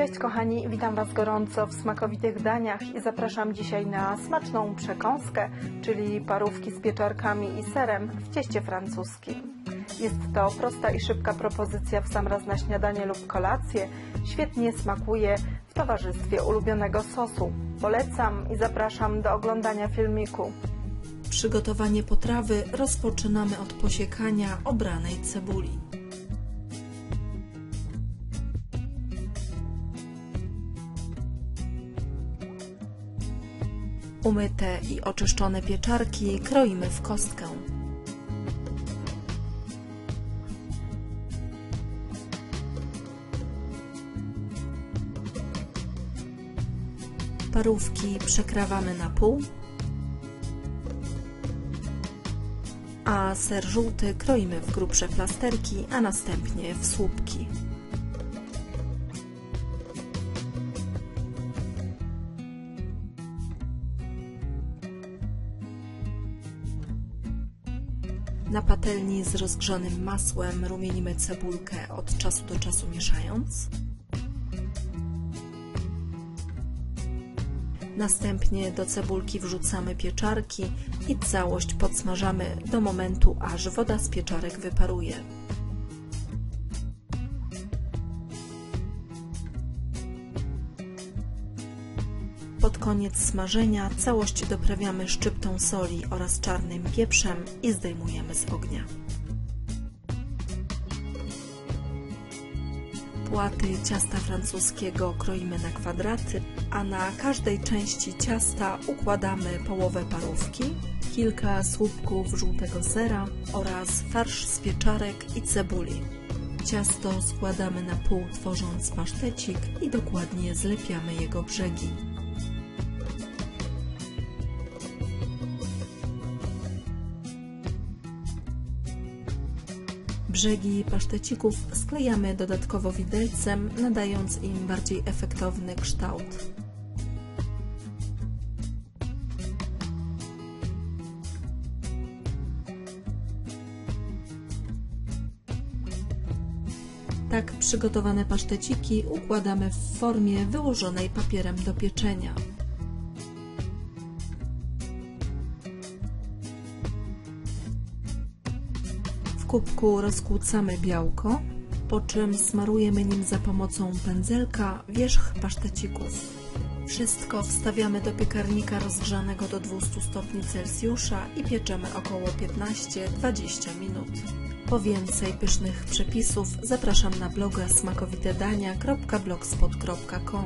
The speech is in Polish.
Cześć kochani, witam Was gorąco w smakowitych daniach i zapraszam dzisiaj na smaczną przekąskę, czyli parówki z pieczarkami i serem w cieście francuskim. Jest to prosta i szybka propozycja w sam raz na śniadanie lub kolację. Świetnie smakuje w towarzystwie ulubionego sosu. Polecam i zapraszam do oglądania filmiku. Przygotowanie potrawy rozpoczynamy od posiekania obranej cebuli. Umyte i oczyszczone pieczarki kroimy w kostkę. Parówki przekrawamy na pół, a ser żółty kroimy w grubsze plasterki, a następnie w słupki. Na patelni z rozgrzanym masłem rumienimy cebulkę od czasu do czasu mieszając. Następnie do cebulki wrzucamy pieczarki i całość podsmażamy do momentu, aż woda z pieczarek wyparuje. Pod koniec smażenia całość doprawiamy szczyptą soli oraz czarnym pieprzem i zdejmujemy z ognia. Płaty ciasta francuskiego kroimy na kwadraty, a na każdej części ciasta układamy połowę parówki, kilka słupków żółtego sera oraz farsz z pieczarek i cebuli. Ciasto składamy na pół tworząc pasztecik i dokładnie zlepiamy jego brzegi. Brzegi pasztecików sklejamy dodatkowo widelcem, nadając im bardziej efektowny kształt. Tak przygotowane paszteciki układamy w formie wyłożonej papierem do pieczenia. Kubku rozkłócamy białko, po czym smarujemy nim za pomocą pędzelka wierzch pasztecików. Wszystko wstawiamy do piekarnika rozgrzanego do 200 stopni Celsjusza i pieczemy około 15-20 minut. Po więcej pysznych przepisów zapraszam na bloga smakowitedania.blogspot.com